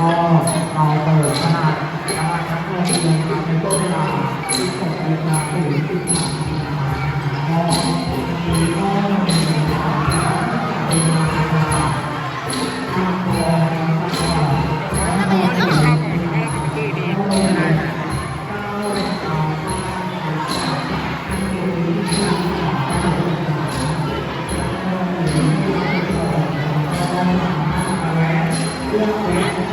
ก็เราเปิดขนาดขนาดทั้เรียนครับในต้นเวลา16นาฬิกาถึงนาฬิกาก็วันนี้ก็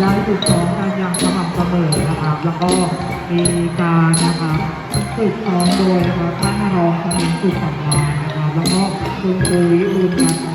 ได้ฝึกซ้อมกันอย่างสม่ำเสมอนะครับ แล้วก็มีการนะครับฝึกซ้อมโดยนะครับท่านรองคณินสุขสำราญนะครับ แล้วก็คุณครูวิบูลย์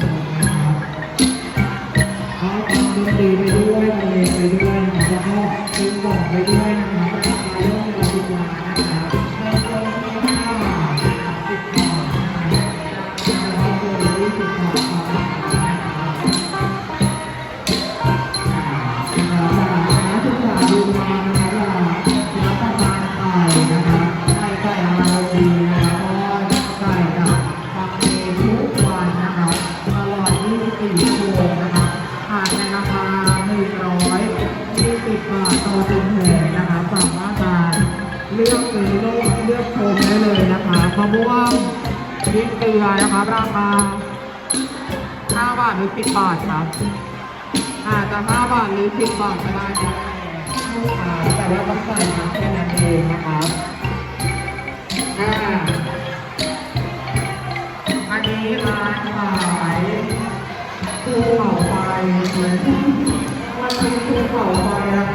ะม่วงพริกเกลือนะคะราคา5บาทหรือ 10 บาทครับอาจจะ5บาทหรือ 10 บาทก็ได้แต่ว่าต้องใส่น้แค่นั้นเองนะครับอ่าอันนี้ร้านขายภูเขาไฟเหมือนมันเป็นภูเขาไฟนะคะ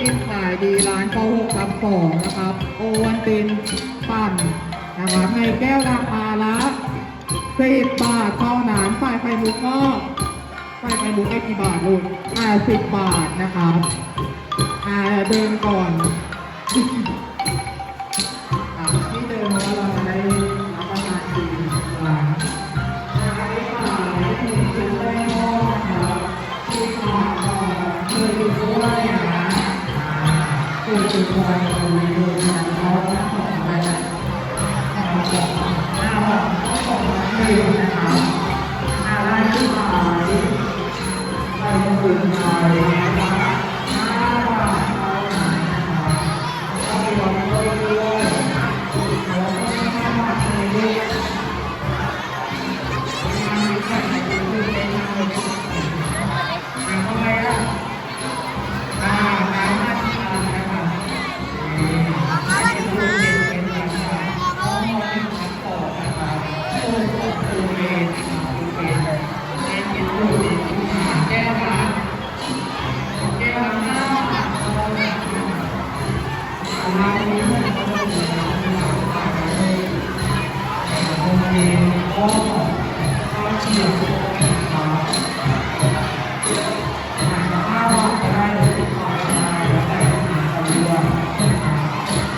ดิ้บขายดีร้านข้าวหกรับปองนะครับ โอวันตินปั่นนะครับในแก้วราคาละสิบบาทเท่านั้นฝ่ายไฟมุกก็ฝ่ายไฟมุกได้กี่บาทลูกห้าสิบบาทนะครับเดินก่อน คือจุดวายของมันโดยทางเขาถ้ออกมาจากาแจกข้าวของมาให้นะคะอาราที่มไปบุญมาเ